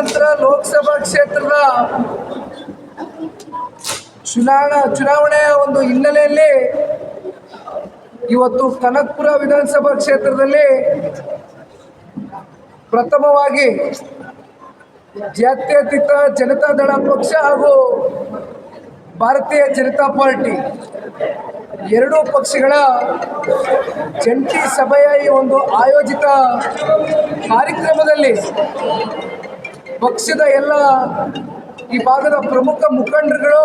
ಗ್ರಾಮಾಂತರ ಲೋಕಸಭಾ ಕ್ಷೇತ್ರದ ಚುನಾವಣಾ ಚುನಾವಣೆಯ ಒಂದು ಹಿನ್ನೆಲೆಯಲ್ಲಿ ಇವತ್ತು ಕನಕ್ಪುರ ವಿಧಾನಸಭಾ ಕ್ಷೇತ್ರದಲ್ಲಿ ಪ್ರಥಮವಾಗಿ ಜಾತ್ಯತೀತ ಜನತಾದಳ ಪಕ್ಷ ಹಾಗೂ ಭಾರತೀಯ ಜನತಾ ಪಾರ್ಟಿ ಎರಡೂ ಪಕ್ಷಗಳ ಜಂಟಿ ಸಭೆಯ ಈ ಒಂದು ಆಯೋಜಿತ ಕಾರ್ಯಕ್ರಮದಲ್ಲಿ ಪಕ್ಷದ ಎಲ್ಲ ಈ ಭಾಗದ ಪ್ರಮುಖ ಮುಖಂಡರುಗಳು,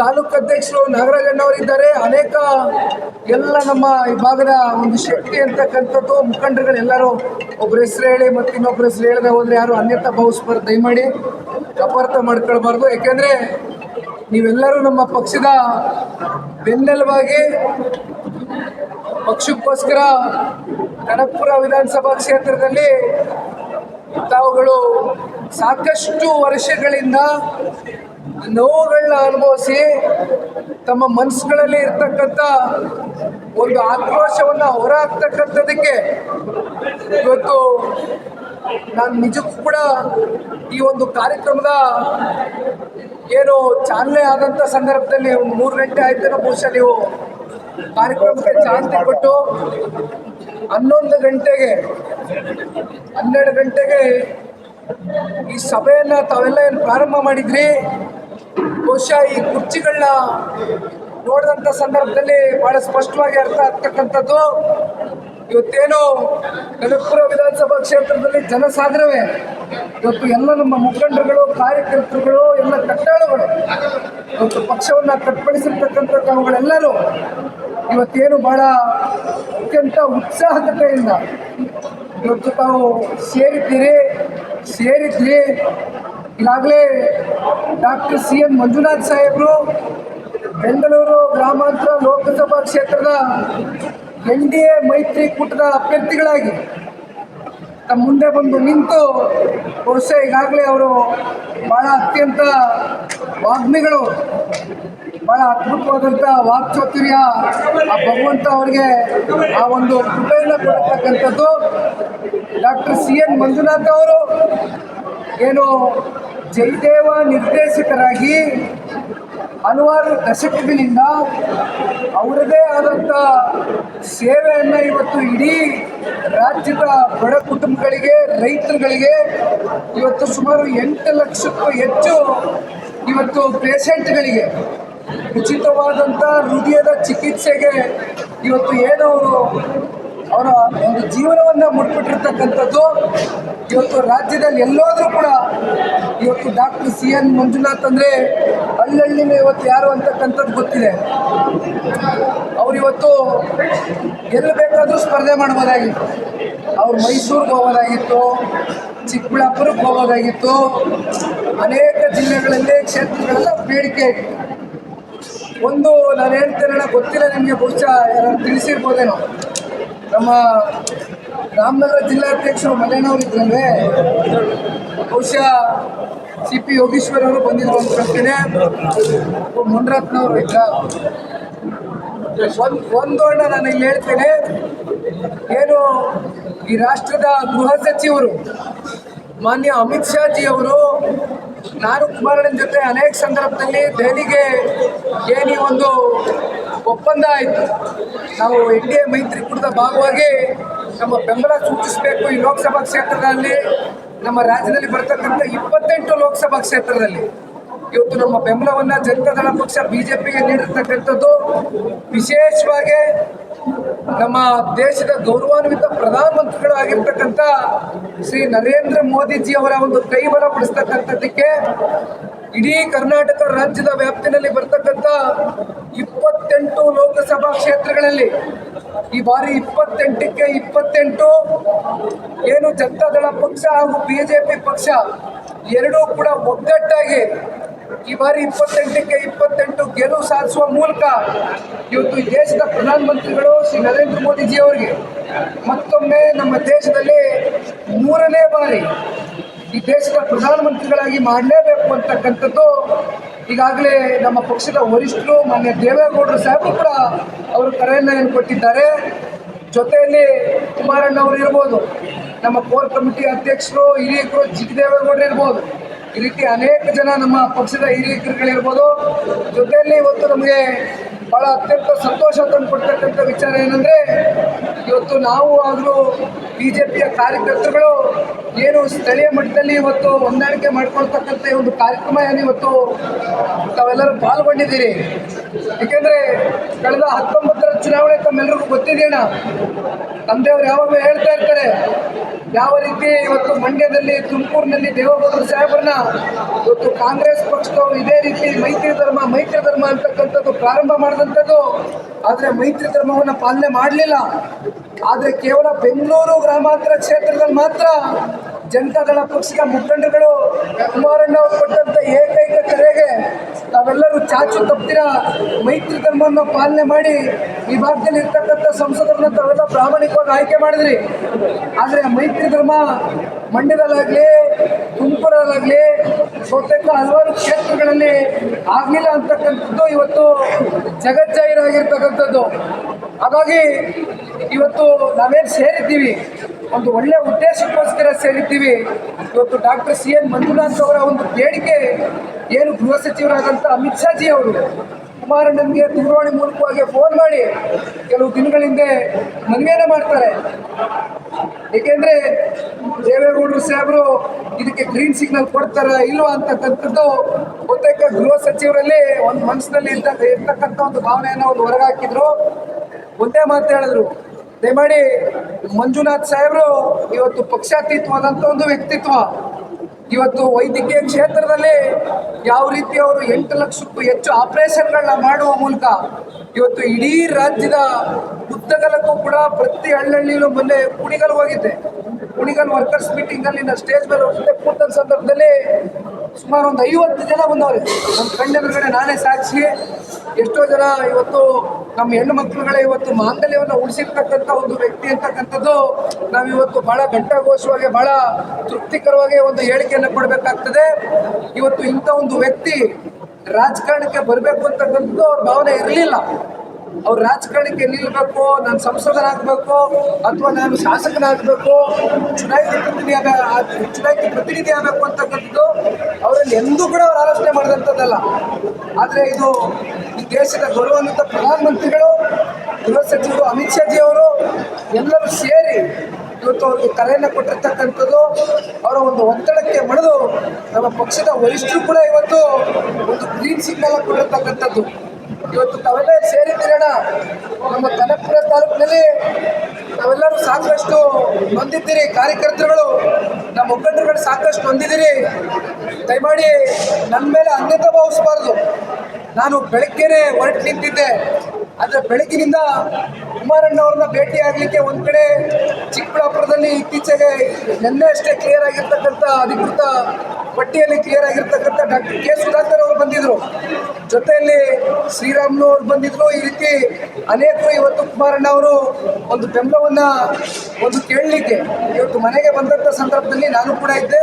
ತಾಲೂಕು ಅಧ್ಯಕ್ಷರು, ನಾಗರಾಜಣ್ಣವರಿದ್ದಾರೆ. ಅನೇಕ ಎಲ್ಲ ನಮ್ಮ ಈ ಭಾಗದ ಒಂದು ಶಕ್ತಿ ಅಂತಕ್ಕಂಥದ್ದು ಮುಖಂಡರುಗಳೆಲ್ಲರೂ ಒಬ್ಬರ ಹೆಸರು ಹೇಳಿ ಮತ್ತು ಇನ್ನೊಬ್ಬರ ಹೆಸರು ಹೇಳದೆ ಹೋದರೆ ಯಾರು ಅನ್ಯತಾ ಭಾವಿಸ್ಬಾರ್ದು ದಯಮಾಡಿ ಅಪಾರ್ಥ ಮಾಡ್ಕೊಳ್ಬಾರ್ದು. ಯಾಕೆಂದರೆ ನೀವೆಲ್ಲರೂ ನಮ್ಮ ಪಕ್ಷದ ಬೆನ್ನೆಲುಬಾಗಿ ಪಕ್ಷಕ್ಕೋಸ್ಕರ ಕನಕಪುರ ವಿಧಾನಸಭಾ ಕ್ಷೇತ್ರದಲ್ಲಿ ತಾವುಗಳು ಸಾಕಷ್ಟು ವರ್ಷಗಳಿಂದ ನೋವುಗಳನ್ನ ಅನುಭವಿಸಿ ತಮ್ಮ ಮನಸ್ಸುಗಳಲ್ಲಿ ಇರ್ತಕ್ಕಂಥ ಒಂದು ಆಕ್ರೋಶವನ್ನು ಹೊರಹಾಕ್ತಕ್ಕಂಥದಕ್ಕೆ ಇವತ್ತು ನಾನು ನಿಜಕ್ಕೂ ಕೂಡ ಈ ಒಂದು ಕಾರ್ಯಕ್ರಮದ ಏನು ಚಾಲನೆ ಆದಂಥ ಸಂದರ್ಭದಲ್ಲಿ ಒಂದು ಮೂರು ಗಂಟೆ ಆಯ್ತೇನೋ ಬಹುಶಃ ನೀವು ಕಾರ್ಯಕ್ರಮಕ್ಕೆ ಚಾಲನೆ ಕೊಟ್ಟು ಹನ್ನೊಂದು ಗಂಟೆಗೆ, ಹನ್ನೆರಡು ಗಂಟೆಗೆ ಈ ಸಭೆಯನ್ನ ತಾವೆಲ್ಲ ಏನು ಪ್ರಾರಂಭ ಮಾಡಿದ್ರಿ? ಬಹುಶಃ ಈ ಕುರ್ಚಿಗಳನ್ನ ನೋಡಿದಂಥ ಸಂದರ್ಭದಲ್ಲಿ ಬಹಳ ಸ್ಪಷ್ಟವಾಗಿ ಅರ್ಥ ಆಗ್ತಕ್ಕಂಥದ್ದು. ಇವತ್ತೇನು ಕನಕಪುರ ವಿಧಾನಸಭಾ ಕ್ಷೇತ್ರದಲ್ಲಿ ಜನಸಾಗರವೇ. ಇವತ್ತು ಎಲ್ಲ ನಮ್ಮ ಮುಖಂಡರುಗಳು, ಕಾರ್ಯಕರ್ತರುಗಳು, ಎಲ್ಲ ಕಟ್ಟಾಳುಗಳು ಇವತ್ತು ಪಕ್ಷವನ್ನು ಕಟ್ಪಡಿಸಿರ್ತಕ್ಕಂಥ ತಾವುಗಳೆಲ್ಲರೂ ಇವತ್ತೇನು ಬಹಳ ಅತ್ಯಂತ ಉತ್ಸಾಹಕತೆಯಿಂದ ಇವತ್ತು ತಾವು ಸೇರಿದ್ದೀರಿ, ಸೇರಿದ್ರಿ. ಈಗಾಗಲೇ ಡಾಕ್ಟರ್ ಸಿ ಎನ್ ಮಂಜುನಾಥ್ ಸಾಹೇಬರು ಬೆಂಗಳೂರು ಗ್ರಾಮಾಂತರ ಲೋಕಸಭಾ ಕ್ಷೇತ್ರದ ಎನ್ ಡಿ ಎ ಮೈತ್ರಿಕೂಟದ ಅಭ್ಯರ್ಥಿಗಳಾಗಿ ತಮ್ಮ ಮುಂದೆ ಬಂದು ನಿಂತು ಬಹುಶಃ ಈಗಾಗಲೇ ಅವರು ಭಾಳ ಅತ್ಯಂತ ವಾಗ್ಮಿಗಳು. ಭಾಳ ಅದ್ಭುತವಾದಂಥ ವಾಕ್ಚಾತುರ್ಯ ಆ ಭಗವಂತ ಅವರಿಗೆ ಆ ಒಂದು ಕೃಪೆಯನ್ನು ಕೊಡತಕ್ಕಂಥದ್ದು. ಡಾಕ್ಟರ್ ಸಿ ಎನ್ ಮಂಜುನಾಥ್ ಅವರು ಏನು ಜಯದೇವ ನಿರ್ದೇಶಕರಾಗಿ ಹಲವಾರು ದಶಕಗಳಿಂದ ಅವರದೇ ಆದಂಥ ಸೇವೆಯನ್ನು ಇವತ್ತು ಇಡೀ ರಾಜ್ಯದ ಬಡ ಕುಟುಂಬಗಳಿಗೆ, ರೈತರುಗಳಿಗೆ ಇವತ್ತು ಸುಮಾರು ಎಂಟು ಲಕ್ಷಕ್ಕೂ ಹೆಚ್ಚು ಇವತ್ತು ಪೇಷಂಟ್ಗಳಿಗೆ ಉಚಿತವಾದಂಥ ಹೃದಯದ ಚಿಕಿತ್ಸೆಗೆ ಇವತ್ತು ಏನವರು ಅವರು ಒಂದು ಜೀವನವನ್ನು ಮುಟ್ಬಿಟ್ಟಿರ್ತಕ್ಕಂಥದ್ದು. ಇವತ್ತು ರಾಜ್ಯದಲ್ಲಿ ಎಲ್ಲೋದ್ರೂ ಕೂಡ ಇವತ್ತು ಡಾಕ್ಟರ್ ಸಿ ಎನ್ ಮಂಜುನಾಥ್ ಅಂದರೆ ಹಳ್ಳಹಳ್ಳಿನ ಇವತ್ತು ಯಾರು ಅಂತಕ್ಕಂಥದ್ದು ಗೊತ್ತಿದೆ. ಅವ್ರು ಇವತ್ತು ಎಲ್ಲಿ ಬೇಕಾದರೂ ಸ್ಪರ್ಧೆ ಮಾಡ್ಬೋದಾಗಿತ್ತು. ಅವ್ರು ಮೈಸೂರಿಗೆ ಹೋಗೋದಾಗಿತ್ತು ಚಿಕ್ಕಬಳ್ಳಾಪುರಕ್ಕೆ ಹೋಗೋದಾಗಿತ್ತು. ಅನೇಕ ಜಿಲ್ಲೆಗಳಲ್ಲಿ, ಕ್ಷೇತ್ರಗಳೆಲ್ಲ ಬೇಡಿಕೆ ಇತ್ತು. ಒಂದು ನಾನು ಹೇಳ್ತೇನೆ ಗೊತ್ತಿಲ್ಲ ನಿಮಗೆ, ಬಹುಶಃ ಯಾರು ತಿಳಿಸಿರ್ಬೋದೇನೋ. ನಮ್ಮ ರಾಮನಗರ ಜಿಲ್ಲಾಧ್ಯಕ್ಷರು ಮಲ್ಲೇನವ್ರು ಇದ್ರಲ್ವೇ, ಬಹುಶಃ ಸಿ ಪಿ ಯೋಗೀಶ್ವರ್ ಅವರು ಬಂದಿದ್ರು ಅಂತ ಹೇಳ್ತೇನೆ. ಮುನ್ರತ್ನವರು ಇದ್ದ ಒಂದು ಒಂದು ಅಣ್ಣ ನಾನು ಇಲ್ಲಿ ಹೇಳ್ತೇನೆ, ಏನು ಈ ರಾಷ್ಟ್ರದ ಗೃಹ ಸಚಿವರು, ಮಾನ್ಯ ಅಮಿತ್ ಶಾ ಜಿ ಅವರು ನಾನು ಕುಮಾರಣ್ಣನ ಜೊತೆ ಅನೇಕ ಸಂದರ್ಭದಲ್ಲಿ ದೆಹಲಿಗೆ ಏನು ಒಂದು ಒಪ್ಪಂದ ಆಯಿತು. ನಾವು ಎನ್ ಡಿ ಎ ಮೈತ್ರಿಕೂಟದ ಭಾಗವಾಗಿ ನಮ್ಮ ಬೆಂಬಲ ಸೂಚಿಸಬೇಕು ಈ ಲೋಕಸಭಾ ಕ್ಷೇತ್ರದಲ್ಲಿ ನಮ್ಮ ರಾಜ್ಯದಲ್ಲಿ ಬರ್ತಕ್ಕಂಥ ಇಪ್ಪತ್ತೆಂಟು ಲೋಕಸಭಾ ಕ್ಷೇತ್ರದಲ್ಲಿ. ಇವತ್ತು ನಮ್ಮ ಬೆಂಬಲವನ್ನು ಜನತಾದಳ ಪಕ್ಷ ಬಿಜೆಪಿಗೆ ನೀಡಿರ್ತಕ್ಕಂಥದ್ದು ವಿಶೇಷವಾಗಿ ನಮ್ಮ ದೇಶದ ಗೌರವಾನ್ವಿತ ಪ್ರಧಾನಮಂತ್ರಿಗಳು ಆಗಿರ್ತಕ್ಕಂಥ ಶ್ರೀ ನರೇಂದ್ರ ಮೋದಿಜಿ ಅವರ ಒಂದು ಕೈ ಬಲಪಡಿಸ್ತಕ್ಕಂಥದ್ದಕ್ಕೆ ಇಡೀ ಕರ್ನಾಟಕ ರಾಜ್ಯದ ವ್ಯಾಪ್ತಿನಲ್ಲಿ ಬರ್ತಕ್ಕಂಥ ಇಪ್ಪತ್ತೆಂಟು ಲೋಕಸಭಾ ಕ್ಷೇತ್ರಗಳಲ್ಲಿ ಈ ಬಾರಿ ಇಪ್ಪತ್ತೆಂಟಕ್ಕೆ ಇಪ್ಪತ್ತೆಂಟು ಏನು ಜನತಾದಳ ಪಕ್ಷ ಹಾಗೂ ಬಿಜೆಪಿ ಪಕ್ಷ ಎರಡೂ ಕೂಡ ಒಗ್ಗಟ್ಟಾಗಿ ಈ ಬಾರಿ ಇಪ್ಪತ್ತೆಂಟಕ್ಕೆ ಇಪ್ಪತ್ತೆಂಟು ಗೆಲುವು ಸಾಧಿಸುವ ಮೂಲಕ ಇವತ್ತು ಈ ದೇಶದ ಪ್ರಧಾನಮಂತ್ರಿಗಳು ಶ್ರೀ ನರೇಂದ್ರ ಮೋದಿಜಿ ಅವರಿಗೆ ಮತ್ತೊಮ್ಮೆ ನಮ್ಮ ದೇಶದಲ್ಲಿ ಮೂರನೇ ಬಾರಿ ಈ ದೇಶದ ಪ್ರಧಾನಮಂತ್ರಿಗಳಾಗಿ ಮಾಡಲೇಬೇಕು ಅಂತಕ್ಕಂಥದ್ದು ಈಗಾಗಲೇ ನಮ್ಮ ಪಕ್ಷದ ವರಿಷ್ಠರು ಮಾನ್ಯ ದೇವೇಗೌಡರು ಸಾಹೇಬರು ಕೂಡ ಅವರು ಕರೆಯನ್ನು ಕೊಟ್ಟಿದ್ದಾರೆ. ಜೊತೆಯಲ್ಲಿ ಕುಮಾರಣ್ಣ ಅವರು ಇರ್ಬೋದು, ನಮ್ಮ ಕೋರ್ ಕಮಿಟಿ ಅಧ್ಯಕ್ಷರು, ಹಿರಿಯಕರು ಜಿಗ್ದೇವೇಗೌಡರು ಇರ್ಬೋದು. ಈ ರೀತಿ ಅನೇಕ ಜನ ನಮ್ಮ ಪಕ್ಷದ ಹಿರಿಯಕರುಗಳಿರ್ಬೋದು ಜೊತೆಯಲ್ಲಿ ಇವತ್ತು ನಮಗೆ ಬಹಳ ಅತ್ಯಂತ ಸಂತೋಷ ತಂದುಕೊಡ್ತಕ್ಕಂಥ ವಿಚಾರ ಏನಂದ್ರೆ, ಇವತ್ತು ನಾವು ಆದರೂ ಬಿ ಜೆ ಪಿಯ ಕಾರ್ಯಕರ್ತರುಗಳು ಏನು ಸ್ಥಳೀಯ ಮಟ್ಟದಲ್ಲಿ ಇವತ್ತು ಹೊಂದಾಣಿಕೆ ಮಾಡ್ಕೊಳ್ತಕ್ಕಂಥ ಒಂದು ಕಾರ್ಯಕ್ರಮ ಏನು ಇವತ್ತು ತಾವೆಲ್ಲರೂ ಪಾಲ್ಗೊಂಡಿದ್ದೀರಿ. ಏಕೆಂದ್ರೆ ಕಳೆದ ಹತ್ತೊಂಬತ್ತರ ಚುನಾವಣೆ ತಮ್ಮೆಲ್ಲರಿಗೂ ಗೊತ್ತಿದೆಯಣ್ಣ ತಂದೆಯವರು ಯಾವಾಗಲೂ ಹೇಳ್ತಾ ಇರ್ತಾರೆ, ಯಾವ ರೀತಿ ಇವತ್ತು ಮಂಡ್ಯದಲ್ಲಿ, ತುಮಕೂರಿನಲ್ಲಿ ದೇವೇಗೌಡರು ಸಾಹೇಬರನ್ನ ಇವತ್ತು ಕಾಂಗ್ರೆಸ್ ಪಕ್ಷದವರು ಇದೇ ರೀತಿ ಮೈತ್ರಿ ಧರ್ಮ ಮೈತ್ರಿ ಧರ್ಮ ಅಂತಕ್ಕಂಥದ್ದು ಪ್ರಾರಂಭ ಮಾಡಿದಂಥದ್ದು ಆದರೆ ಮೈತ್ರಿ ಧರ್ಮವನ್ನು ಪಾಲನೆ ಮಾಡಲಿಲ್ಲ. ಆದರೆ ಕೇವಲ ಬೆಂಗಳೂರು ಗ್ರಾಮಾಂತರ ಕ್ಷೇತ್ರದಲ್ಲಿ ಮಾತ್ರ ಜನತಾದಳ ಪಕ್ಷದ ಮುಖಂಡರುಗಳು ಕುಮಾರಣ್ಣ ಅವರು ಕೊಟ್ಟಂತ ಏಕೈಕ ಕರೆಗೆ ತಾವೆಲ್ಲರೂ ಚಾಚು ತಪ್ಪಿರ ಮೈತ್ರಿ ಧರ್ಮವನ್ನು ಪಾಲನೆ ಮಾಡಿ ಈ ಭಾಗದಲ್ಲಿ ಇರ್ತಕ್ಕಂಥ ಸಂಸದರನ್ನು ತಾವೆಲ್ಲ ಪ್ರಾಮಾಣಿಕವಾಗಿ ಆಯ್ಕೆ ಮಾಡಿದ್ರಿ. ಆದರೆ ಮೈತ್ರಿ ಧರ್ಮ ಮಂಡ್ಯದಲ್ಲಾಗಲಿ ತುಮಕೂರಲ್ಲಾಗಲಿ ಬಹುತೇಕ ಹಲವಾರು ಕ್ಷೇತ್ರಗಳಲ್ಲಿ ಆಗಲಿಲ್ಲ ಅಂತಕ್ಕಂಥದ್ದು ಇವತ್ತು ಜಗಜ್ಜಾಹೀರಾಗಿರ್ತಕ್ಕಂಥದ್ದು ಹಾಗಾಗಿ ಇವತ್ತು ನಾವೇನು ಸೇರಿದ್ದೀವಿ, ಒಂದು ಒಳ್ಳೆ ಉದ್ದೇಶಕ್ಕೋಸ್ಕರ ಸೇರಿದ್ದೀವಿ. ಇವತ್ತು ಡಾಕ್ಟರ್ ಸಿ ಎನ್ ಮಂಜುನಾಥ್ ಅವರ ಒಂದು ಬೇಡಿಕೆ ಏನು ಗೃಹ ಸಚಿವರಾದಂಥ ಅಮಿತ್ ಶಾಜಿ ಅವರು ಕುಮಾರಣ್ಣನಿಗೆ ದೂರವಾಣಿ ಮೂಲಕವಾಗಿ ಫೋನ್ ಮಾಡಿ. ಕೆಲವು ದಿನಗಳ ಹಿಂದೆ ಮನವಿಯನ್ನು ಮಾಡ್ತಾರೆ. ಏಕೆಂದ್ರೆ ದೇವೇಗೌಡರು ಸಾಹೇಬರು ಇದಕ್ಕೆ ಗ್ರೀನ್ ಸಿಗ್ನಲ್ ಕೊಡ್ತಾರ ಇಲ್ವಾ ಅಂತಕ್ಕಂಥದ್ದು ಬಹುತೇಕ ಗೃಹ ಸಚಿವರಲ್ಲಿ ಒಂದು ಮನಸ್ಸಿನಲ್ಲಿ ಇದ್ದ ಇರ್ತಕ್ಕಂಥ ಒಂದು ಭಾವನೆಯನ್ನು ಒಂದು ಹೊರಗಾಕಿದ್ರು. ಒಂದೇ ಮಾತು ಹೇಳಿದ್ರು. ದಯಮಾಡಿ ಮಂಜುನಾಥ್ ಸಾಹೇಬರು ಇವತ್ತು ಪಕ್ಷಾತೀತವಾದಂಥ ಒಂದು ವ್ಯಕ್ತಿತ್ವ. ಇವತ್ತು ವೈದ್ಯಕೀಯ ಕ್ಷೇತ್ರದಲ್ಲಿ ಯಾವ ರೀತಿ ಅವರು ಎಂಟು ಲಕ್ಷಕ್ಕೂ ಹೆಚ್ಚು ಆಪರೇಷನ್ಗಳನ್ನ ಮಾಡುವ ಮೂಲಕ ಇವತ್ತು ಇಡೀ ರಾಜ್ಯದ ಉದ್ದಗಲಕ್ಕೂ ಕೂಡ ಪ್ರತಿ ಹಳ್ಳಿಯಲ್ಲೂ ಮೊನ್ನೆ ಕುಣಿಗಲ್ ಹೋಗಿದ್ದೆ. ಕುಣಿಗಲ್ ವರ್ಕರ್ಸ್ ಮೀಟಿಂಗ್ ಅಲ್ಲಿ ಸ್ಟೇಜ್ ಮೇಲೆ ಕೂತ ಸಂದರ್ಭದಲ್ಲಿ ಸುಮಾರು ಒಂದು ಐವತ್ತು ಜನ ಬಂದವ್ರೆ. ನಮ್ಮ ಕಣ್ಣೆದುರುಗಡೆ ನಾನೇ ಸಾಕ್ಷಿ. ಎಷ್ಟೋ ಜನ ಇವತ್ತು ನಮ್ಮ ಹೆಣ್ಣು ಮಕ್ಕಳುಗಳೇ ಇವತ್ತು ಮಾಂಗಲ್ಯವನ್ನು ಉಳಿಸಿರ್ತಕ್ಕಂಥ ಒಂದು ವ್ಯಕ್ತಿ ಅಂತಕ್ಕಂಥದ್ದು ನಾವಿವತ್ತು ಬಹಳ ಘಂಟಾಘೋಷವಾಗಿ, ಬಹಳ ತೃಪ್ತಿಕರವಾಗಿ ಒಂದು ಹೇಳಿಕೆಯನ್ನು ಕೊಡಬೇಕಾಗ್ತದೆ. ಇವತ್ತು ಇಂಥ ಒಂದು ವ್ಯಕ್ತಿ ರಾಜಕಾರಣಕ್ಕೆ ಬರಬೇಕು ಅಂತಕ್ಕಂಥದ್ದು ಅವ್ರ ಭಾವನೆ ಇರಲಿಲ್ಲ. ಅವ್ರು ರಾಜಕಾರಣಕ್ಕೆ ನಿಲ್ಲಬೇಕು ನಾನು ಸಂಸದನಾಗಬೇಕು ಅಥವಾ ನಾನು ಶಾಸಕನಾಗಬೇಕು, ಚುನಾಯಿತ ಪ್ರತಿನಿಧಿ ಚುನಾಯಿತ ಪ್ರತಿನಿಧಿ ಆಗಬೇಕು ಅಂತಕ್ಕಂಥದ್ದು ಅವರಲ್ಲಿ ಎಂದೂ ಕೂಡ ಅವ್ರು ಆಲೋಚನೆ ಮಾಡಿದಂಥದ್ದಲ್ಲ. ಆದರೆ ಇದು ಈ ದೇಶದ ಗೌರವಾನ್ವಿತ ಪ್ರಧಾನಮಂತ್ರಿಗಳು, ಗೃಹ ಸಚಿವರು ಅಮಿತ್ ಶಾಜಿ ಅವರು ಎಲ್ಲರೂ ಸೇರಿ ಇವತ್ತು ಅವ್ರಿಗೆ ಕರೆಯನ್ನು ಕೊಟ್ಟಿರ್ತಕ್ಕಂಥದ್ದು ಅವರ ಒಂದು ಒತ್ತಡಕ್ಕೆ ಮಣಿದು ನಮ್ಮ ಪಕ್ಷದ ವರಿಷ್ಠರು ಕೂಡ ಇವತ್ತು ಒಂದು ಗ್ರೀನ್ ಸಿಗ್ನಲ್ ಕೊಟ್ಟಿರ್ತಕ್ಕಂಥದ್ದು. ಇವತ್ತು ತಾವೆಲ್ಲ ಸೇರಿದ್ದೀರಣ ನಮ್ಮ ಕನಕಪುರ ತಾಲೂಕಿನಲ್ಲಿ ತಾವೆಲ್ಲರೂ ಸಾಕಷ್ಟು ಹೊಂದಿದ್ದೀರಿ ಕಾರ್ಯಕರ್ತರುಗಳು, ನಮ್ಮ ಮುಖಂಡರುಗಳು ಸಾಕಷ್ಟು ಹೊಂದಿದ್ದೀರಿ ದಯಮಾಡಿ ನನ್ನ ಮೇಲೆ ಅನ್ಯತಾ ಭಾವಿಸಬಾರ್ದು. ನಾನು ಬೆಳಗ್ಗೆನೆ ಹೊರಟು ನಿಂತಿದ್ದೆ. ಆದರೆ ಬೆಳಗ್ಗಿನಿಂದ ಕುಮಾರಣ್ಣ ಅವ್ರನ್ನ ಭೇಟಿ ಆಗಲಿಕ್ಕೆ ಒಂದು ಕಡೆ ಚಿಕ್ಕಬಳ್ಳಾಪುರದಲ್ಲಿ ಇತ್ತೀಚೆಗೆ ನಿನ್ನೆ ಅಷ್ಟೇ ಕ್ಲಿಯರ್ ಆಗಿರ್ತಕ್ಕಂಥ ಅಧಿಕೃತ ಪಟ್ಟಿಯಲ್ಲಿ ಕ್ಲಿಯರ್ ಆಗಿರ್ತಕ್ಕಂಥ ಡಾಕ್ಟರ್ ಕೆ ಸುಧಾಕರ್ ಅವರು ಬಂದಿದ್ರು. ಜೊತೆಯಲ್ಲಿ ಶ್ರೀರಾಮ್ಲು ಅವರು ಬಂದಿದ್ರು. ಈ ರೀತಿ ಅನೇಕರು ಇವತ್ತು ಕುಮಾರಣ್ಣ ಅವರು ಒಂದು ಬೆಂಬಲವನ್ನ ಒಂದು ಕೇಳಲಿಕ್ಕೆ ಇವತ್ತು ಮನೆಗೆ ಬಂದಂಥ ಸಂದರ್ಭದಲ್ಲಿ ನಾನು ಕೂಡ ಇದ್ದೆ.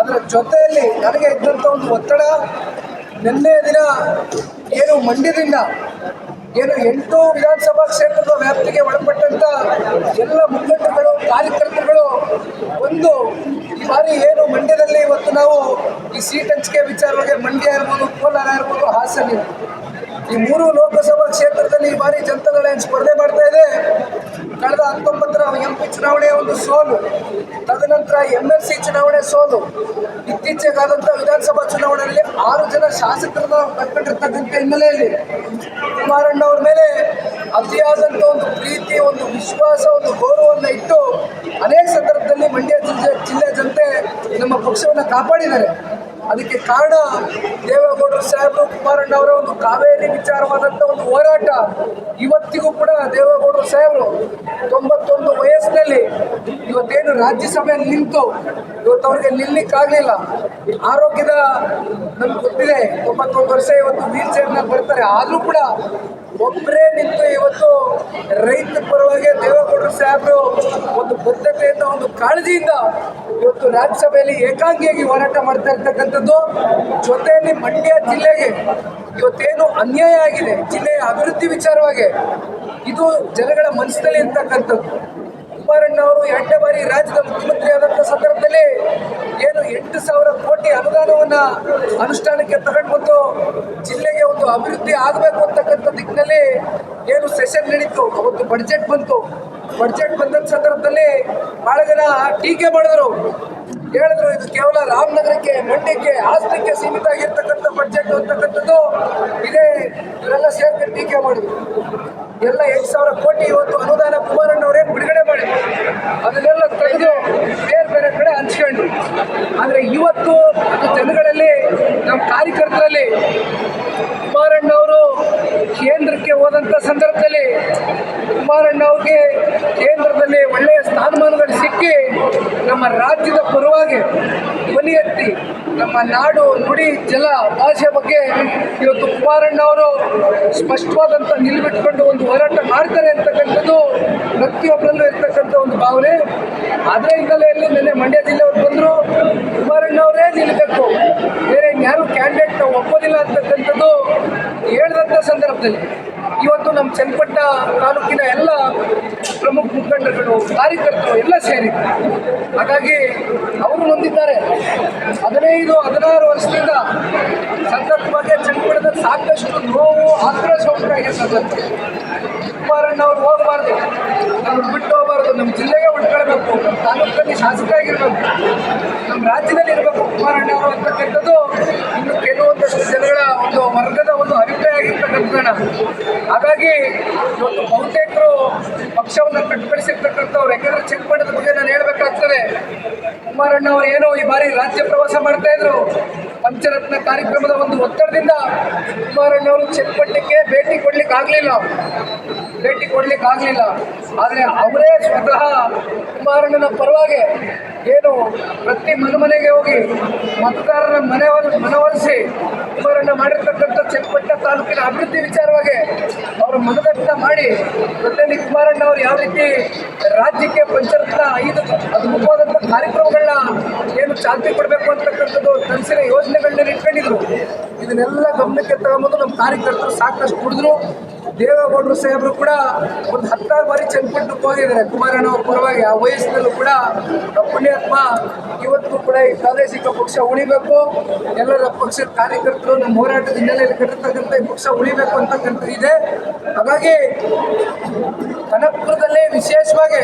ಅದರ ಜೊತೆಯಲ್ಲಿ ನನಗೆ ಇದ್ದಂಥ ಒಂದು ಒತ್ತಡ, ನಿನ್ನೆ ದಿನ ಏನು ಮಂಡ್ಯದಿಂದ ಏನು ಎಂಟು ವಿಧಾನಸಭಾ ಕ್ಷೇತ್ರದ ವ್ಯಾಪ್ತಿಗೆ ಒಳಪಟ್ಟಂತ ಎಲ್ಲ ಮುಖಂಡರುಗಳು, ಕಾರ್ಯಕರ್ತರುಗಳು ಒಂದು ಈ ಬಾರಿ ಏನು ಮಂಡ್ಯದಲ್ಲಿ ಇವತ್ತು ನಾವು ಈ ಸೀಟ್ ಹಂಚಿಕೆ ವಿಚಾರವಾಗಿ ಮಂಡ್ಯ ಇರ್ಬೋದು, ಕೋಲಾರ ಇರ್ಬೋದು, ಹಾಸನ ಇರ್ಬೋದು. ಈ ಮೂರು ಲೋಕಸಭಾ ಕ್ಷೇತ್ರದಲ್ಲಿ ಈ ಬಾರಿ ಜನತಾದಳ ಸ್ಪರ್ಧೆ ಮಾಡ್ತಾ ಇದೆ? ಕಳೆದ ಹತ್ತೊಂಬತ್ತರ ಎಂ ಪಿ ಚುನಾವಣೆಯ ಒಂದು ಸೋಲು, ತದನಂತರ ಎಂ ಎಲ್ ಸಿ ಚುನಾವಣೆ ಸೋಲು ಇತ್ತೀಚೆಗಾದಂಥ ವಿಧಾನಸಭಾ ಚುನಾವಣೆಯಲ್ಲಿ ಆರು ಜನ ಶಾಸಕರನ್ನ ಕಟ್ಕೊಂಡಿರ್ತಕ್ಕಂಥ ಹಿನ್ನೆಲೆಯಲ್ಲಿ ಕುಮಾರಣ್ಣ ಅವ್ರ ಮೇಲೆ ಅತಿಯಾದಂಥ ಒಂದು ಪ್ರೀತಿ, ಒಂದು ವಿಶ್ವಾಸ, ಒಂದು ಗೌರವವನ್ನು ಇಟ್ಟು ಅನೇಕ ಸಂದರ್ಭದಲ್ಲಿ ಮಂಡ್ಯ ಜಿಲ್ಲೆ ಜಿಲ್ಲೆ ಜನತೆ ನಮ್ಮ ಪಕ್ಷವನ್ನು ಕಾಪಾಡಿದ್ದಾರೆ. ಅದಕ್ಕೆ ಕಾರಣ ದೇವೇಗೌಡರು ಸಾಹೇಬರು, ಕುಮಾರಣ್ಣ ಅವರ ಒಂದು ಕಾವೇರಿ ವಿಚಾರವಾದಂಥ ಒಂದು ಹೋರಾಟ ಇವತ್ತಿಗೂ ಕೂಡ ದೇವೇಗೌಡರು ಸಾಹೇಬರು ತೊಂಬತ್ತೊಂದು ವಯಸ್ಸಿನಲ್ಲಿ ಇವತ್ತೇನು ರಾಜ್ಯಸಭೆಯಲ್ಲಿ ನಿಂತು ಇವತ್ತು ಅವರಿಗೆ ನಿಲ್ಲಿಕ್ಕಾಗಲಿಲ್ಲ. ಆರೋಗ್ಯದ ನಮ್ಗೆ ಗೊತ್ತಿದೆ, ತೊಂಬತ್ತೊಂದು ವರ್ಷ ಇವತ್ತು ವೀಲ್ ಚೇರ್ನಲ್ಲಿ ಬರ್ತಾರೆ. ಆದರೂ ಕೂಡ ಒಬ್ಬರೇ ನಿಂತು ಇವತ್ತು ರೈತ ಪರವಾಗಿ ದೇವೇಗೌಡರು ಸಾಹೇಬರು ಒಂದು ಬದ್ಧತೆಯಿಂದ, ಒಂದು ಕಾಳಜಿಯಿಂದ ಇವತ್ತು ರಾಜ್ಯಸಭೆಯಲ್ಲಿ ಏಕಾಂಗಿಯಾಗಿ ಹೋರಾಟ ಮಾಡ್ತಾ ಇರ್ತಕ್ಕಂಥದ್ದು ಜೊತೆಯಲ್ಲಿ ಮಂಡ್ಯ ಜಿಲ್ಲೆಗೆ ಇವತ್ತೇನು ಅನ್ಯಾಯ ಆಗಿದೆ ಜಿಲ್ಲೆಯ ಅಭಿವೃದ್ಧಿ ವಿಚಾರವಾಗಿ. ಇದು ಜನಗಳ ಮನಸ್ಸಿನಲ್ಲಿ ಇರ್ತಕ್ಕಂಥದ್ದು. ಕುಮಾರಣ್ಣ ಅವರು ಎರಡನೇ ಬಾರಿ ರಾಜ್ಯದ ಮುಖ್ಯಮಂತ್ರಿ ಆದಂಥ ಸಂದರ್ಭದಲ್ಲಿ ಏನು ಎಂಟು ಸಾವಿರ ಕೋಟಿ ಅನುದಾನವನ್ನ ಅನುಷ್ಠಾನಕ್ಕೆ ತಗೊಂಡು ಬಂದು ಜಿಲ್ಲೆಗೆ ಒಂದು ಅಭಿವೃದ್ಧಿ ಆಗಬೇಕು ಅಂತಕ್ಕಂಥ ದಿಕ್ಕಿನಲ್ಲಿ ಏನು ಸೆಷನ್ ನಡೀತು. ಅವತ್ತು ಬಡ್ಜೆಟ್ ಬಂತು. ಬಡ್ಜೆಟ್ ಬಂದ ಸಂದರ್ಭದಲ್ಲಿ ಬಹಳ ಜನ ಟೀಕೆ ಮಾಡಿದ್ರು. ಹೇಳಿದ್ರು, ಇದು ಕೇವಲ ರಾಮನಗರಕ್ಕೆ, ಮಂಡ್ಯಕ್ಕೆ ಹಾಸನಕ್ಕೆ ಸೀಮಿತ ಆಗಿರ್ತಕ್ಕಂಥ ಬಜೆಟ್ ಅಂತಕ್ಕಂಥದ್ದು. ಇದೇ ಇವರೆಲ್ಲ ಸೇರ್ಕೊಂಡು ಟೀಕೆ ಮಾಡಿದ್ರು. ಎಲ್ಲ ಎಂಟು ಸಾವಿರ ಕೋಟಿ ಇವತ್ತು ಅನುದಾನ ಕುಮಾರಣ್ಣವರೇ ಬಿಡುಗಡೆ ಮಾಡಿದ್ರು. ಅದನ್ನೆಲ್ಲ ತೆಗೆದು ಬೇರೆ ಬೇರೆ ಕಡೆ ಹಂಚ್ಕೊಂಡ್ರು. ಆದರೆ ಇವತ್ತು ಜನಗಳಲ್ಲಿ, ನಮ್ಮ ಕಾರ್ಯಕರ್ತರಲ್ಲಿ ಕುಮಾರಣ್ಣವರು ಕೇಂದ್ರಕ್ಕೆ ಹೋದಂಥ ಸಂದರ್ಭದಲ್ಲಿ ಕುಮಾರಣ್ಣವ್ರಿಗೆ ಕೇಂದ್ರದಲ್ಲಿ ಒಳ್ಳೆಯ ಸ್ಥಾನಮಾನಗಳು ಸಿಕ್ಕಿ ನಮ್ಮ ರಾಜ್ಯದ ಪರವಾಗಿ ಧ್ವನಿ ಎತ್ತಿ ನಮ್ಮ ನಾಡು ನುಡಿ ಜಲ ಭಾಷೆ ಬಗ್ಗೆ ಇವತ್ತು ಕುಮಾರಣ್ಣವರು ಸ್ಪಷ್ಟವಾದಂಥ ನಿಲ್ಬಿಟ್ಕೊಂಡು ಒಂದು ಹೋರಾಟ ಮಾಡ್ತಾರೆ ಅಂತಕ್ಕಂಥದ್ದು ಪ್ರತಿಯೊಬ್ಬರಲ್ಲೂ ಇರ್ತಕ್ಕಂಥ ಒಂದು ಭಾವನೆ. ಅದರ ಹಿನ್ನೆಲೆಯಲ್ಲಿ ನಿನ್ನೆ ಮಂಡ್ಯ ಜಿಲ್ಲೆಯವರು ಬಂದರು ಕುಮಾರಣ್ಣವರೇ ನಿಲ್ಲಬೇಕು. ಬೇರೆ ಯಾರು ಕ್ಯಾಂಡಿಡೇಟ್ ಒಪ್ಪೋದಿಲ್ಲ ಅಂತಕ್ಕಂಥದ್ದು ಹೇಳಿದಂಥ ಸಂದರ್ಭದಲ್ಲಿ ಇವತ್ತು ನಮ್ಮ ಚನ್ನಪಟ್ಟ ತಾಲೂಕಿನ ಎಲ್ಲ ಪ್ರಮುಖ ಮುಖಂಡರುಗಳು, ಕಾರ್ಯಕರ್ತರು ಎಲ್ಲ ಸೇರಿ. ಹಾಗಾಗಿ ಅವರು ಹೊಂದಿದ್ದಾರೆ ಹದಿನೈದು, ಹದಿನಾರು ವರ್ಷದಿಂದ ಸಂದರ್ಭವಾಗಿ ಚನ್ನಪಟ್ಟಣದಲ್ಲಿ ಸಾಕಷ್ಟು ನೋವು ಆಕ್ರೋಶ ಸಂದರ್ಭ. ಕುಮಾರಣ್ಣ ಅವ್ರು ಹೋಗಬಾರ್ದು. ನಮ್ಮನ್ನು ಬಿಟ್ಟು ಹೋಗಬಾರ್ದು. ನಮ್ಮ ಜಿಲ್ಲೆಗೆ ಉಳ್ಕೊಳ್ಬೇಕು ನಮ್ಮ ತಾಲೂಕಲ್ಲಿ ಶಾಸಕ ನಮ್ಮ ರಾಜ್ಯದಲ್ಲಿ ಇರಬೇಕು ಕುಮಾರಣ್ಣ ಅವರು ಅಂತಕ್ಕಂಥದ್ದು ಅಭಿಪ್ರಾಯ ಹಾಗಾಗಿ ಇವತ್ತು ಬಹುತೇಕರು ಪಕ್ಷವನ್ನು ಕಟ್ಟುಪಡಿಸಿರ್ತಕ್ಕಂಥವ್ರು ಯಾಕಂದ್ರೆ ಮಾಡಿದ ಬಗ್ಗೆ ನಾನು ಹೇಳ್ಬೇಕಾಗ್ತದೆ. ಕುಮಾರಣ್ಣ ಅವರು ಏನೋ ಈ ಬಾರಿ ರಾಜ್ಯ ಪ್ರವಾಸ ಮಾಡ್ತಾ ಇದ್ರು. ಪಂಚರತ್ನ ಕಾರ್ಯಕ್ರಮದ ಒಂದು ಒತ್ತಡದಿಂದ ಕುಮಾರಣ್ಣ ಅವರು ಚೆಕ್ಪಟ್ಟಕ್ಕೆ ಭೇಟಿ ಕೊಡ್ಲಿಕ್ಕೆ ಆಗ್ಲಿಲ್ಲ. ಭೇಟಿ ಕೊಡ್ಲಿಕ್ಕೆ ಆಗ್ಲಿಲ್ಲ. ಆದರೆ ಅವರೇ ಸ್ವತಃ ಕುಮಾರಣ್ಣನ ಪರವಾಗಿ ಏನು ಪ್ರತಿ ಮನೆ ಮನೆಗೆ ಹೋಗಿ ಮತದಾರರ ಮನೆ ಮನವೊಲಿಸಿ ಕುಮಾರಣ್ಣ ಮಾಡಿರ್ತಕ್ಕಂಥ ಚೆಕ್ಪಟ್ಟ ತಾಲೂಕಿನ ಅಭಿವೃದ್ಧಿ ವಿಚಾರವಾಗಿ ಅವರು ಮನದಟ್ಟ ಮಾಡಿ ಪ್ರತಿನಿಧಿ ಕುಮಾರಣ್ಣ ಅವರು ಯಾವ ರೀತಿ ರಾಜ್ಯಕ್ಕೆ ಪಂಚರತ್ನ ಐದು ಅದು ಮುಖವಾದಂಥ ಕಾರ್ಯಕ್ರಮಗಳನ್ನ ಏನು ಚಾಲ್ತಿ ಕೊಡಬೇಕು ಅಂತಕ್ಕಂಥದ್ದು ಕನಸಿನ ಯೋಜನೆಗಳನ್ನ ಇಟ್ಕೊಂಡಿದ್ರು. ಇದನ್ನೆಲ್ಲ ಗಮನಕ್ಕೆ ತಗೊಂಬಂದು ನಮ್ಮ ಕಾರ್ಯಕರ್ತರು ಸಾಕಷ್ಟು ಕುಡಿದ್ರು. ದೇವೇಗೌಡರು ಸಾಹೇಬರು ಕೂಡ ಒಂದು ಹತ್ತಾರು ಬಾರಿ ಚೆನ್ನಪಟ್ಟು ಹೋಗಿದ್ದಾರೆ. ಕುಮಾರಣ್ಣ ಅವ್ರ ಪರವಾಗಿ ಆ ವಯಸ್ಸಿನಲ್ಲೂ ಕೂಡ ಪುಣ್ಯಾತ್ಮ ಇವತ್ತು ಕೂಡ ಈ ಪ್ರಾದೇಶಿಕ ಪಕ್ಷ ಉಳಿಬೇಕು. ಎಲ್ಲರ ಪಕ್ಷದ ಕಾರ್ಯಕರ್ತರು ನಮ್ಮ ಹೋರಾಟದ ಹಿನ್ನೆಲೆಯಲ್ಲಿ ಕಟ್ಟಿರ್ತಕ್ಕಂಥ ಈ ಪಕ್ಷ ಉಳಿಬೇಕು ಅಂತಕ್ಕಂಥದ್ದು ಇದೆ. ಹಾಗಾಗಿ ಕನಕಪುರದಲ್ಲಿ ವಿಶೇಷವಾಗಿ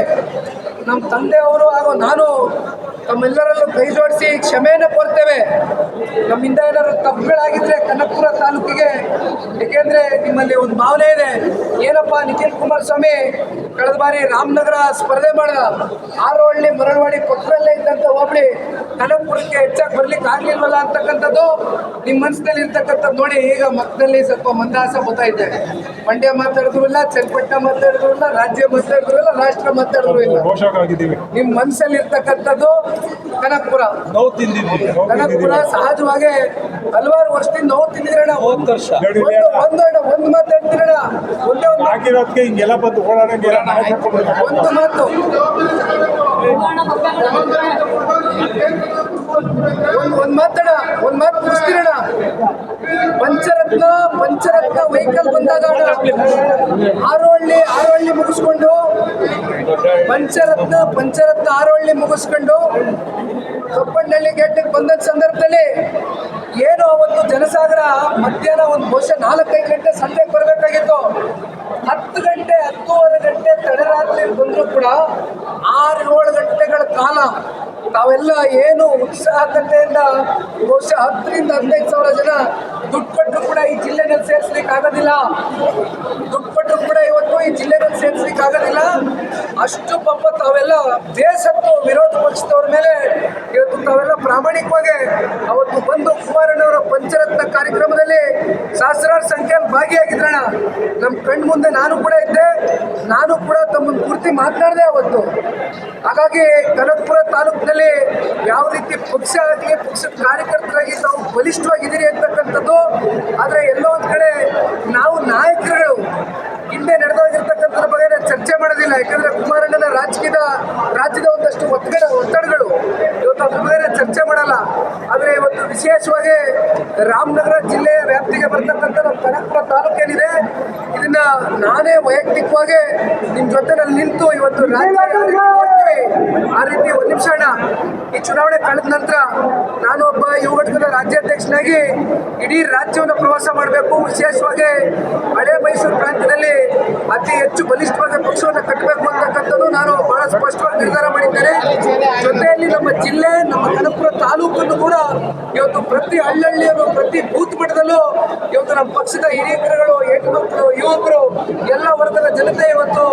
ನಮ್ಮ ತಂದೆಯವರು ಹಾಗೂ ನಾನು ತಮ್ಮೆಲ್ಲರಲ್ಲೂ ಕೈ ಜೋಡಿಸಿ ಕ್ಷಮೆಯನ್ನು ಕೋರ್ತೇವೆ. ನಮ್ಮಿಂದ ಏನಾದ್ರು ತಪ್ಪುಗಳಾಗಿದ್ರೆ ಕನಕಪುರ ತಾಲೂಕಿಗೆ, ಏಕೆಂದರೆ ನಿಮ್ಮಲ್ಲಿ ಒಂದು ಭಾವನೆ ಇದೆ. ಏನಪ್ಪ ನಿಖಿಲ್ ಕುಮಾರಸ್ವಾಮಿ ಕಳೆದ ಬಾರಿ ರಾಮನಗರ ಸ್ಪರ್ಧೆ ಮಾಡಿದ ಆರೋಹಳ್ಳಿ ಮರಳವಾಡಿ ಪಕ್ಕದಲ್ಲೇ ಇದ್ದಂಥ ಹೋಬಳಿ ಕನಕಪುರಕ್ಕೆ ಹೆಚ್ಚಾಗಿ ಬರ್ಲಿಕ್ಕೆ ಆಗ್ಲಿಲ್ವಲ್ಲ ಅಂತಕ್ಕಂಥದ್ದು ನಿಮ್ಮ ಮನಸ್ಸಲ್ಲಿ ಇರ್ತಕ್ಕಂಥದ್ದು ನೋಡಿ ಈಗ ಮಕ್ಕಳಲ್ಲಿ ಸ್ವಲ್ಪ ಮಂದಾಸ ಹೋಗ್ತಾ ಇದೆ. ಮಂಡ್ಯ ಮಾತಾಡಿದ್ರು ಇಲ್ಲ ಚನ್ನಪಟ್ಟಣ ಮಾತಾಡಿದ್ರು ಇಲ್ಲ ರಾಜ್ಯ ಮಾತಾಡಿದ್ರು ಇಲ್ಲ ರಾಷ್ಟ್ರ ಮಾತಾಡಿದ್ರು ಇಲ್ಲ ನಿಮ್ಮ ಮನಸ್ಸಲ್ಲಿ ಇರ್ತಕ್ಕಂಥದ್ದು ಕನಕಪುರ. ಕನಕಪುರ ಸಹಜವಾಗಿ ಹಲವಾರು ವರ್ಷದಿಂದ ನೋವು ತಿಂದಿರೋಣ ಒಂದು ವರ್ಷ. ಒಂದು ಅಣ್ಣ ಒಂದು ಮಾತಾಡ್ತಿರೋಣ ಒಂದೇ ಒಂದು ಒಂದು ಮಾತು. ಒಂದು ಒಂದು ಮಾತಣ ಒಂದು ಮಾತು ಮುಗಿಸ್ತೀರಣ ಪಂಚರತ್ನ ಪಂಚರತ್ನ ವೆಹಿಕಲ್ ಬಂದಾಗ ಆರೋಹಳ್ಳಿ ಆರೋಹಳ್ಳಿ ಮುಗಿಸ್ಕೊಂಡು, ಪಂಚರತ್ನ ಪಂಚರತ್ನ ಆರೋಹಳ್ಳಿ ಮುಗಿಸ್ಕೊಂಡು ಕಪ್ಪಣ್ಣಹಳ್ಳಿ ಗೇಟಿಗೆ ಬಂದ ಸಂದರ್ಭದಲ್ಲಿ ಏನು ಅವತ್ತು ಜನಸಾಗರ ಮಧ್ಯಾಹ್ನ ಒಂದು ಬಹುಶಃ ನಾಲ್ಕೈದು ಗಂಟೆ ಸಂಜೆಗೆ ಬರಬೇಕಾಗಿತ್ತು. ಹತ್ತು ಗಂಟೆ, ಹತ್ತೂವರೆ ಗಂಟೆ ತಡರಾತ್ರಿ ಬಂದರೂ ಕೂಡ ಆರು ಕಾಲ. ನಾವೆಲ್ಲ ಏನು ಉತ್ಸಾಹಕತೆಯಿಂದ ವರ್ಷ ಹತ್ತರಿಂದ ಹದಿನೈದು ಸಾವಿರ ಜನ ದುಡ್ಡು ಕೊಟ್ಟರು ಕೂಡ ಈ ಜಿಲ್ಲೆನಲ್ಲಿ ಸೇರಿಸ್ಲಿಕ್ಕೆ ಆಗೋದಿಲ್ಲ ದುಡ್ಡು ಕೊಟ್ಟರು ಕೂಡ ಇವತ್ತು ಈ ಜಿಲ್ಲೆನಲ್ಲಿ ಸೇರಿಸ್ಲಿಕ್ಕೆ ಆಗೋದಿಲ್ಲ ಅಷ್ಟು ಪಾಪ ತಾವೆಲ್ಲ ದೇಶದ್ದು ವಿರೋಧ ಪಕ್ಷದವ್ರ ಮೇಲೆ ಇವತ್ತು ತಾವೆಲ್ಲ ಪ್ರಾಮಾಣಿಕವಾಗಿ ಅವತ್ತು ಬಂದು ಕುಮಾರಣ್ಣವರ ಪಂಚರತ್ನ ಕಾರ್ಯಕ್ರಮದಲ್ಲಿ ಸಹಸ್ರಾರು ಸಂಖ್ಯೆಯಲ್ಲಿ ಭಾಗಿಯಾಗಿದ್ರಣ ನಮ್ಮ ಕಣ್ಣು ಮುಂದೆ ನಾನು ಕೂಡ ಇದ್ದೆ. ನಾನು ಕೂಡ ತಮ್ಮನ್ನು ಪೂರ್ತಿ ಮಾತನಾಡಿದೆ ಅವತ್ತು. ಹಾಗಾಗಿ ಕನಕಪುರ ತಾಲೂಕಿನಲ್ಲಿ ಯಾವ ರೀತಿ ಪಕ್ಷ ಆಗಲಿ, ಪಕ್ಷದ ಕಾರ್ಯಕರ್ತರಾಗಿ ತಾವು ಬಲಿಷ್ಠವಾಗಿದ್ದೀರಿ ಅಂತಕ್ಕಂಥದ್ದು, ಆದರೆ ಎಲ್ಲೋ ಒಂದು ಕಡೆ ನಾವು ನಾಯಕರುಗಳು ಹಿಂದೆ ನಡೆದೋಗಿರ್ತಕ್ಕಂಥದ್ರ ಬಗ್ಗೆ ನಾನು ಚರ್ಚೆ ಮಾಡೋದಿಲ್ಲ ಯಾಕಂದ್ರೆ ಕುಮಾರಣ್ಣನ ರಾಜಕೀಯದ, ರಾಜ್ಯದ ಒಂದಷ್ಟು ಒತ್ತಡ, ಒತ್ತಡಗಳು ಇವತ್ತು ಅದ್ರ ಮೇಲೆ ಚರ್ಚೆ ಮಾಡಲ್ಲ. ಆದರೆ ಇವತ್ತು ವಿಶೇಷವಾಗಿ ರಾಮನಗರ ಜಿಲ್ಲೆಯ ವ್ಯಾಪ್ತಿಗೆ ಬರ್ತಕ್ಕಂಥ ನಮ್ಮ ಕನಕಪುರ ತಾಲೂಕೇನಿದೆ ಇದನ್ನ ನಾನೇ ವೈಯಕ್ತಿಕವಾಗಿ ನಿಮ್ಮ ಜೊತೆನಲ್ಲಿ ನಿಂತು ಇವತ್ತು ಆ ರೀತಿ ಒಂದ್ ನಿಮಿಷ ಈ ಚುನಾವಣೆ ಕಳೆದ ನಂತರ ನಾನು ಒಬ್ಬ ಯುವ ಘಟಕದ ರಾಜ್ಯಾಧ್ಯಕ್ಷನಾಗಿ ಇಡೀ ರಾಜ್ಯವನ್ನು ಪ್ರವಾಸ ಮಾಡಬೇಕು. ವಿಶೇಷವಾಗಿ ಹಳೆ ಮೈಸೂರು ಪ್ರಾಂತ್ಯದಲ್ಲಿ ಅತಿ ಹೆಚ್ಚು ಬಲಿಷ್ಠವಾದ ಪಕ್ಷವನ್ನು ಕಟ್ಟಬೇಕು ಅಂತಕ್ಕಂಥದ್ದು ನಾನು ಬಹಳ ಸ್ಪಷ್ಟವಾಗಿ ನಿರ್ಧಾರ ಮಾಡಿದ್ದೇನೆ. ಜೊತೆಯಲ್ಲಿ ನಮ್ಮ ಜಿಲ್ಲೆ, ನಮ್ಮ ಕನಕಪುರ ತಾಲೂಕನ್ನು ಕೂಡ ಇವತ್ತು ಪ್ರತಿ ಹಳ್ಳಹಳ್ಳಿಯಲ್ಲೂ, ಪ್ರತಿ ಬೂತ್ ಮಟ್ಟದಲ್ಲೂ ಇವತ್ತು ನಮ್ಮ ಪಕ್ಷದ ಹಿರಿಯಕರುಗಳು ಹೆಣ್ಮಕ್ಳು ಯುವಕರು, ಎಲ್ಲ ವರ್ಗದ ಜನತೆ ಇವತ್ತು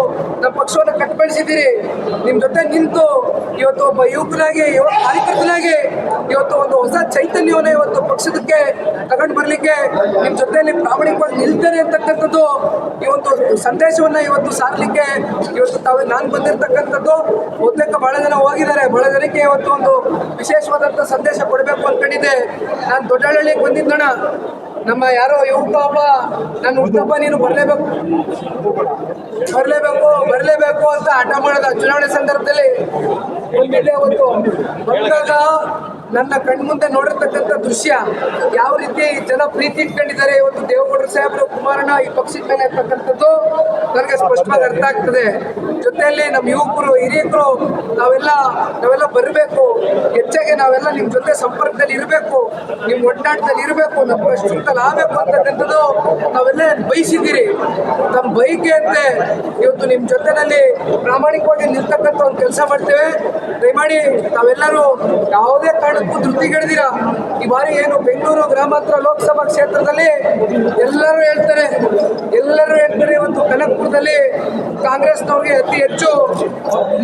ನಮ್ಮ ಪಕ್ಷವನ್ನು ಕಟ್ಟಬೆಳೆಸಿದ್ದೀರಿ ನಿಮ್ಮ ಜೊತೆ ನಿಂತು ಇವತ್ತು ಒಬ್ಬ ಯುವಕನಾಗಿ, ಯುವ ಕಾರ್ಯಕರ್ತನಾಗಿ ಇವತ್ತು ಒಂದು ಹೊಸ ಚೈತನ್ಯವನ್ನು ಇವತ್ತು ಪಕ್ಷದಕ್ಕೆ ತಗೊಂಡು ಬರಲಿಕ್ಕೆ ನಿಮ್ಮ ಜೊತೆಯಲ್ಲಿ ಪ್ರಾಮಾಣಿಕವಾಗಿ ನಿಲ್ತೇನೆ ಅಂತಕ್ಕಂಥದ್ದು ಈ ಒಂದು ಸಂದೇಶವನ್ನ ಇವತ್ತು ಸಾರಲಿಕ್ಕೆ ಇವತ್ತು ತಾವೇ ನಾನು ಬಂದಿರತಕ್ಕಂಥದ್ದು. ಬಹುತೇಕ ಬಹಳ ಜನ ಹೋಗಿದ್ದಾರೆ. ಬಹಳ ಜನಕ್ಕೆ ಇವತ್ತು ಒಂದು ವಿಶೇಷವಾದಂಥ ಸಂದೇಶ ಕೊಡಬೇಕು ಅಂದ್ಕೊಂಡಿದ್ದೆ ನಾನು ದೊಡ್ಡಹಳ್ಳಿಗೆ ಬಂದಿದ್ದಣ ನಮ್ಮ ಯಾರೋ ಯುವಕಪ್ಪ ನನ್ನ ನಾನು ಹುಟ್ಟಪ್ಪ ನೀನು ಬರಲೇಬೇಕು. ಬರಲೇಬೇಕು ಬರಲೇಬೇಕು ಅಂತ ಹಠ ಮಾಡಿದ ಚುನಾವಣೆ ಸಂದರ್ಭದಲ್ಲಿ. ಒಂದು ಅವತ್ತು. ಬಂದಾಗ ನನ್ನ ಕಣ್ಮುಂದೆ ನೋಡಿರ್ತಕ್ಕಂಥ ದೃಶ್ಯ ಯಾವ ರೀತಿ ಜನ ಪ್ರೀತಿ ಇಟ್ಕೊಂಡಿದ್ದಾರೆ? ಇವತ್ತು ದೇವೇಗೌಡರು ಸಾಹೇಬರು, ಕುಮಾರಣ್ಣ ಈ ಪಕ್ಷದ ಮೇಲೆ ಇರ್ತಕ್ಕಂಥದ್ದು ನನಗೆ ಸ್ಪಷ್ಟವಾಗಿ ಅರ್ಥ ಆಗ್ತದೆ. ಜೊತೆಯಲ್ಲಿ ನಮ್ಮ ಯುವಕರು, ಹಿರಿಯಕರು, ನಾವೆಲ್ಲ ನಾವೆಲ್ಲ ಬರಬೇಕು. ಹೆಚ್ಚಾಗಿ ನಾವೆಲ್ಲ ನಿಮ್ಮ ಜೊತೆ ಸಂಪರ್ಕದಲ್ಲಿ ಇರಬೇಕು. ನಿಮ್ಮ ಒಡನಾಟದಲ್ಲಿ ಇರಬೇಕು. ನಮ್ಮ ಪ್ರಶ್ನೆಯಲ್ಲಿ ಆಗಬೇಕು ಅಂತಕ್ಕಂಥದ್ದು ನಾವೆಲ್ಲ ಬಯಸಿದ್ದೀರಿ. ನಮ್ಮ ಬೈಕೆಯಂತೆ ಇವತ್ತು ನಿಮ್ಮ ಜೊತೆನಲ್ಲಿ ಪ್ರಾಮಾಣಿಕವಾಗಿ ನಿಲ್ತಕ್ಕಂಥ ಒಂದು ಕೆಲಸ ಮಾಡ್ತೇವೆ. ದಯಮಾಡಿ ನಾವೆಲ್ಲರೂ ಯಾವುದೇ ಕಾರಣಕ್ಕೂ ಧೃತಿಗೆಡ್ದಿರ? ಈ ಬಾರಿ ಏನು ಬೆಂಗಳೂರು ಗ್ರಾಮಾಂತರ ಲೋಕಸಭಾ ಕ್ಷೇತ್ರದಲ್ಲಿ ಎಲ್ಲರೂ ಹೇಳ್ತಾರೆ ಎಲ್ಲರೂ ಹೇಳ್ತಾರೆ ಒಂದು ಕನಕಪುರದಲ್ಲಿ ಕಾಂಗ್ರೆಸ್ನವ್ರಿಗೆ ಅತಿ ಹೆಚ್ಚು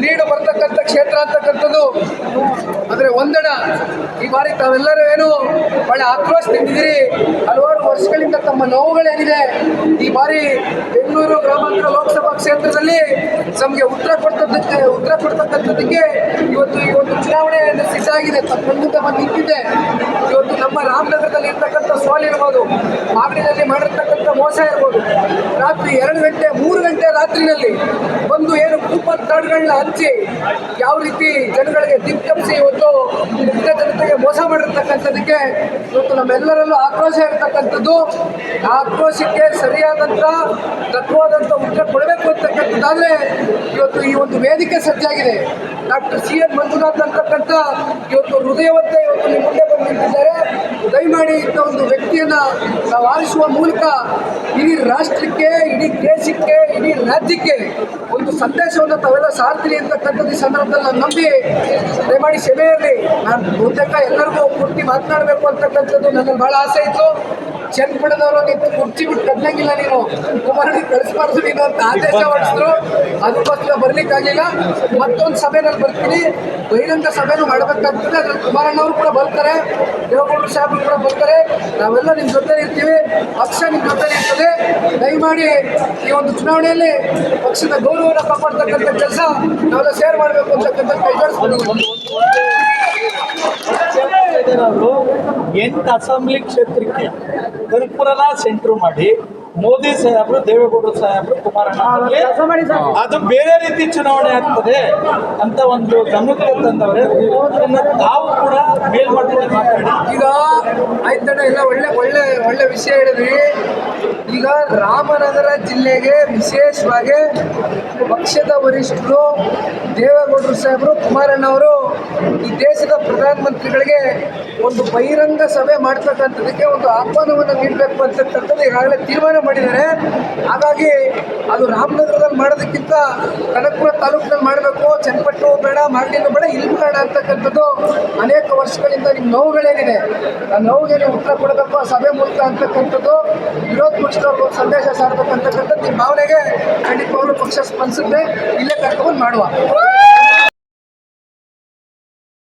ಲೀಡ್ ಬರ್ತಕ್ಕಂಥ ಕ್ಷೇತ್ರ ಅಂತಕ್ಕಂಥದ್ದು. ಅಂದರೆ ಒಂದಣ ಈ ಬಾರಿ ತಾವೆಲ್ಲರೂ ಏನು ಬಹಳ ಆಕ್ರೋಶ ತಿಂದಿದ್ದೀರಿ. ಹಲವಾರು ವರ್ಷಗಳಿಂದ ತಮ್ಮ ನೋವುಗಳೇನಿದೆ, ಈ ಬಾರಿ ಬೆಂಗಳೂರು ಗ್ರಾಮಾಂತರ ಲೋಕಸಭಾ ಕ್ಷೇತ್ರದಲ್ಲಿ ನಮಗೆ ಉತ್ತರ ಕೊಡ್ತದ್ದಕ್ಕೆ ಉತ್ತರ ಕೊಡ್ತಕ್ಕಂಥದ್ದಕ್ಕೆ ಇವತ್ತು ಈ ಒಂದು ಚುನಾವಣೆ ಸಿದ್ಧ ಆಗಿದೆ. ತಮ್ಮ ಮುಂದೆ ಬಂದು ನಿಂತಿದೆ ಇವತ್ತು ನಮ್ಮ ರಾಮನಗರದಲ್ಲಿ ಇರ್ತಕ್ಕಂಥ ಸೋಲಿರ್ಬೋದು ಮಾಗಡಿನಲ್ಲಿ ಮಾಡಿರ್ತಕ್ಕಂಥ ಮೋಸ ಇರ್ಬೋದು, ರಾತ್ರಿ ಎರಡು ಗಂಟೆ, ಮೂರು ಗಂಟೆ ರಾತ್ರಿನಲ್ಲಿ ಬಂದು ಏನು ಕೂಪನ್ ಕಾರ್ಡ್ಗಳನ್ನ ಹಂಚಿ ಯಾವ ರೀತಿ ಜನಗಳಿಗೆ ದಿಗ್ಗಮಿಸಿ ಇವತ್ತು ಮುಕ್ತ ಜನತೆಗೆ ಮೋಸ ಮಾಡಿರ್ತಕ್ಕಂಥದ್ದಕ್ಕೆ ಇವತ್ತು ನಮ್ಮೆಲ್ಲರಲ್ಲೂ ಆಕ್ರೋಶ ಇರತಕ್ಕಂಥದ್ದು. ಆಕ್ರೋಶಕ್ಕೆ ಸರಿಯಾದಂಥ ತತ್ವಾದಂಥ ಉತ್ತರ ಕೊಡಬೇಕು ಅಂತಕ್ಕಂಥದ್ದಾದರೆ ಇವತ್ತು ಈ ಒಂದು ವೇದಿಕೆ ಸಜ್ಜಾಗಿದೆ. ಡಾಕ್ಟರ್ ಸಿ ಎನ್ ಮಂಜುನಾಥ್ ಅಂತಕ್ಕಂಥ ಇವತ್ತು ಹೃದಯವಂತ ಇವತ್ತು ನಿಮ್ಮ ಮುಂದೆ ಬಂದು ನಿಂತಿದ್ದಾರೆ. ದಯಮಾಡಿ ಇಂಥ ಒಂದು ವ್ಯಕ್ತಿಯನ್ನ ನಾವು ಆರಿಸುವ ಮೂಲಕ ಇಡೀ ರಾಷ್ಟ್ರಕ್ಕೆ, ಇಡೀ ದೇಶಕ್ಕೆ, ಇಡೀ ರಾಜ್ಯಕ್ಕೆ ಒಂದು ಸಂದೇಶವನ್ನು ತಾವೆಲ್ಲ ಸಾರ್ತೀರಿ ಅಂತಕ್ಕಂಥದ್ದು ಈ ಸಂದರ್ಭದಲ್ಲಿ ನಾನು ನಂಬಿ, ದಯಮಾಡಿ ಸಭೆಯಲ್ಲಿ ನಾನು ಬಹುತೇಕ ಎಲ್ಲರಿಗೂ ಪೂರ್ತಿ ಮಾತನಾಡಬೇಕು ಅಂತಕ್ಕಂಥದ್ದು ನನಗೆ ಬಹಳ ಆಸೆ ಇತ್ತು. ಚನ್ನಪಟ್ಟಣದವರು ನಿಂತು ಕುರ್ಚಿ ಬಿಟ್ಟು ಕಟ್ಟಂಗಿಲ್ಲ ನೀನು. ಕುಮಾರಿ ಕಳಿಸ್ಬಾರ್ದು ನೀನು ಅಂತ ಆದೇಶ ಹೊರಡಿಸಿದ್ರು ಅದಕ್ಕೋಸ್ಕರ ಬರ್ಲಿಕ್ಕಾಗಿಲ್ಲ ಮತ್ತೊಂದು ಸಭೆನಲ್ಲಿ ಬರ್ತೀನಿ. ಬಹಿರಂಗ ಸಭೆನೂ ಮಾಡಬೇಕಾಗ್ತದೆ ಅದ್ರಲ್ಲಿ ಕುಮಾರಣ್ಣವರು ಕೂಡ ಬರ್ತಾರೆ. ದೇವೇಗೌಡರು ಸಾಹೇಬ್ರು ಕೂಡ ಬರ್ತಾರೆ. ನಾವೆಲ್ಲ ನಿಮ್ಮ ಜೊತೆ ಇರ್ತೀವಿ. ಪಕ್ಷ ನಿಮ್ಮ ಜೊತೆ ಇರ್ತದೆ. ದಯಮಾಡಿ ಈ ಒಂದು ಚುನಾವಣೆಯಲ್ಲಿ ಪಕ್ಷದ ಗೌರವವನ್ನು ಕಾಪಾಡ್ತಕ್ಕಂಥ ಕೆಲಸ ನಾವೆಲ್ಲ ಶೇರ್ ಮಾಡಬೇಕು ಅಂತಕ್ಕಂಥ ಕೈಗೊಳಿಸ್ಕೊಂಡು ಅವರು ಎಂಟು ಅಸೆಂಬ್ಲಿ ಕ್ಷೇತ್ರಕ್ಕೆ ಕರ್ಪುರನ ಸೆಂಟ್ರು ಮಾಡಿ ಮೋದಿ ಸಾಹೇಬರು ದೇವೇಗೌಡರು ಸಾಹೇಬರು ಕುಮಾರಣ್ಣ ಅದು ಬೇರೆ ರೀತಿ ಚುನಾವಣೆ ಆಗ್ತದೆ ಅಂತ ಒಂದು ಗಮನಕ್ಕೆ ತಂದವ್ರೆ. ತಾವು ಕೂಡ ಮೇಲ್ಮಟ್ಟದಲ್ಲಿ ಮಾತಾಡಿ. ಈಗ ಆಯ್ತಣ್ಣ ಎಲ್ಲ ಒಳ್ಳೆ ಒಳ್ಳೆ ಒಳ್ಳೆ ವಿಷಯ ಹೇಳಿದ್ರಿ. ಈಗ ರಾಮನಗರ ಜಿಲ್ಲೆಗೆ ವಿಶೇಷವಾಗಿ ಪಕ್ಷದ ವರಿಷ್ಠರು ದೇವೇಗೌಡರು ಸಾಹೇಬರು ಕುಮಾರಣ್ಣವರು ಈ ದೇಶದ ಪ್ರಧಾನಮಂತ್ರಿಗಳಿಗೆ ಒಂದು ಬಹಿರಂಗ ಸಭೆ ಮಾಡ್ತಕ್ಕಂಥದಕ್ಕೆ ಒಂದು ಆಹ್ವಾನವನ್ನು ನೀಡಬೇಕು ಅಂತಕ್ಕಂಥದ್ದು ಈಗಾಗಲೇ ತೀರ್ಮಾನ ಮಾಡಿದ್ದಾರೆ. ಹಾಗಾಗಿ ಅದು ರಾಮನಗರದಲ್ಲಿ ಮಾಡೋದಕ್ಕಿಂತ ಕನಕಪುರ ತಾಲೂಕಿನಲ್ಲಿ ಮಾಡಬೇಕು. ಚನ್ನಪಟ್ಟು ಬೇಡ, ಮಾಗಡಿನೂ ಬೇಡ, ಇಲ್ಲಿ ಬೇಡ ಅಂತಕ್ಕಂಥದ್ದು ಅನೇಕ ವರ್ಷಗಳಿಂದ ನಿಮ್ಮ ನೋವುಗಳೇನಿದೆ. ಆ ನೋವಿಗೆ ನೀವು ಉತ್ತರ ಕೊಡಬೇಕು ಸಭೆ ಮೂಲಕ ಅಂತಕ್ಕಂಥದ್ದು ವಿರೋಧ ಪಕ್ಷದವ್ರಿಗೆ ಒಂದು ಸಂದೇಶ ಸಾರಬೇಕಂತಕ್ಕಂಥದ್ದು ನಿಮ್ಮ ಭಾವನೆಗೆ ಖಂಡಿತವಾಗ್ಲೂ ಪಕ್ಷ ಸ್ಪಂದಿಸುತ್ತೆ. ಇಲ್ಲೇ ಕರ್ಕೊಂಡು ಮಾಡುವ.